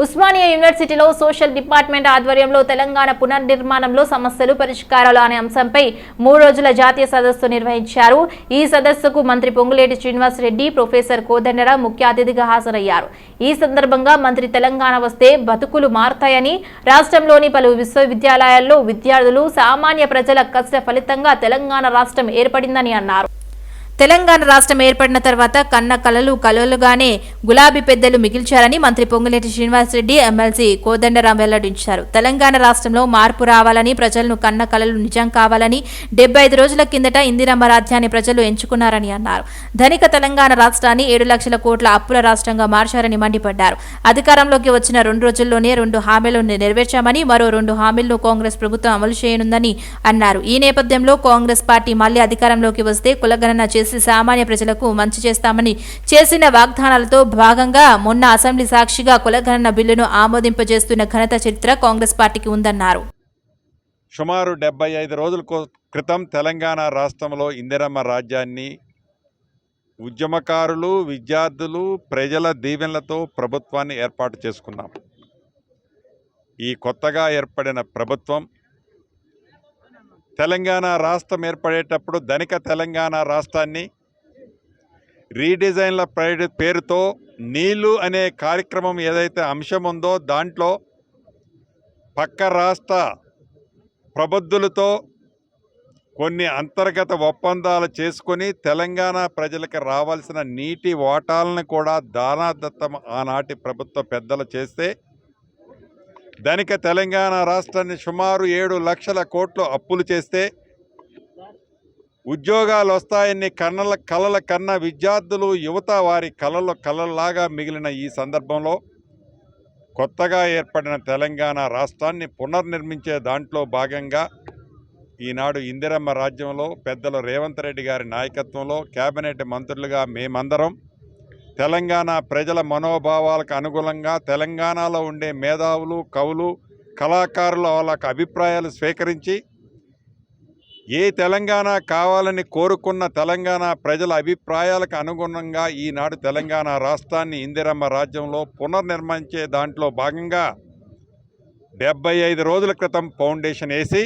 ఉస్మానియా యూనివర్సిటీలో social department ఆధ్వర్యంలో తెలంగాణ పునర్నిర్మాణంలో సమస్యలు పరిష్కారాలు అనే అంశంపై మూడు రోజుల జాతీయ సదస్సు నిర్వహించారు. ఈ సదస్సుకు మంత్రి పొంగులేటి శ్రీనివాస్ రెడ్డి ప్రొఫెసర్ కోదండర ముఖ్య అతిథిగా హాజరయ్యారు. ఈ సందర్భంగా మంత్రి తెలంగాణ వస్తే బతుకులు మారతాయని రాష్ట్రంలోని పలు విశ్వవిద్యాలయాల్లో విద్యార్థులు సామాన్య ప్రజల కష్ట ఫలితంగా తెలంగాణ రాష్ట్రం ఏర్పడిందని అన్నారు. తెలంగాణ రాష్ట్రం ఏర్పడిన తర్వాత కన్న కలలు కలలుగానే గులాబీ పెద్దలు మిగిల్చారని మంత్రి పొంగులేటి శ్రీనివాసరెడ్డి ఎమ్మెల్సీ కోదండరాం వెల్లడించారు. తెలంగాణ రాష్ట్రంలో మార్పు రావాలని ప్రజలను కన్న కలలు నిజం కావాలని డెబ్బై ఐదు రోజుల కిందట ఇందిరమ్మ రాజ్యాన్ని ప్రజలు ఎంచుకున్నారని అన్నారు. ధనిక తెలంగాణ రాష్ట్రాన్ని ఏడు లక్షల కోట్ల అప్పుల రాష్ట్రంగా మార్చారని మండిపడ్డారు. అధికారంలోకి వచ్చిన రెండు రోజుల్లోనే రెండు హామీలను నెరవేర్చామని మరో రెండు హామీలను కాంగ్రెస్ ప్రభుత్వం అమలు చేయనుందని అన్నారు. ఈ నేపథ్యంలో కాంగ్రెస్ పార్టీ మళ్ళీ అధికారంలోకి వస్తే కులగణన చేసి సామాన్య ప్రజలకు మంచి చేస్తామని చేసిన వాగ్దానాలతో భాగంగా మొన్న అసెంబ్లీ సాక్షిగా కులగణన బిల్లును ఆమోదింపజేస్తున్న ఘనత చరిత్ర కాంగ్రెస్ పార్టీకి ఉందన్నారు. సుమారు డెబ్బై ఐదు రోజుల క్రితం తెలంగాణ రాష్ట్రంలో ఇందిరమ్మ రాజ్యాన్ని ఉద్యమకారులు విద్యార్థులు ప్రజల దీవెనలతో ప్రభుత్వాన్ని ఏర్పాటు చేసుకున్నాం. ఈ కొత్తగా ఏర్పడిన ప్రభుత్వం తెలంగాణ రాష్ట్రం ఏర్పడేటప్పుడు ధనిక తెలంగాణ రాష్ట్రాన్ని రీడిజైన్ల పేరుతో నీళ్ళు అనే కార్యక్రమం ఏదైతే అంశం ఉందో దాంట్లో పక్క రాష్ట్ర ప్రబుద్ధులతో కొన్ని అంతర్గత ఒప్పందాలు చేసుకొని తెలంగాణ ప్రజలకు రావాల్సిన నీటి ఓటాలను కూడా దానాదత్తం ఆనాటి ప్రభుత్వ పెద్దలు చేస్తే ధనిక తెలంగాణ రాష్ట్రాన్ని సుమారు ఏడు లక్షల కోట్లు అప్పులు చేస్తే ఉద్యోగాలు వస్తాయని కన్నల కలల కన్న విద్యార్థులు యువత వారి కళలు కళలాగా మిగిలిన ఈ సందర్భంలో కొత్తగా ఏర్పడిన తెలంగాణ రాష్ట్రాన్ని పునర్నిర్మించే దాంట్లో భాగంగా ఈనాడు ఇందిరమ్మ రాజ్యంలో పెద్దలు రేవంత్ రెడ్డి గారి నాయకత్వంలో కేబినెట్ మంత్రులుగా మేమందరం తెలంగాణ ప్రజల మనోభావాలకు అనుగుణంగా తెలంగాణలో ఉండే మేధావులు కవులు కళాకారుల వాళ్ళకి అభిప్రాయాలు స్వీకరించి ఏ తెలంగాణ కావాలని కోరుకున్న తెలంగాణ ప్రజల అభిప్రాయాలకు అనుగుణంగా ఈనాడు తెలంగాణ రాష్ట్రాన్ని ఇందిరమ్మ రాజ్యంలో పునర్నిర్మించే దాంట్లో భాగంగా డెబ్బై ఐదు రోజుల క్రితం ఫౌండేషన్ వేసి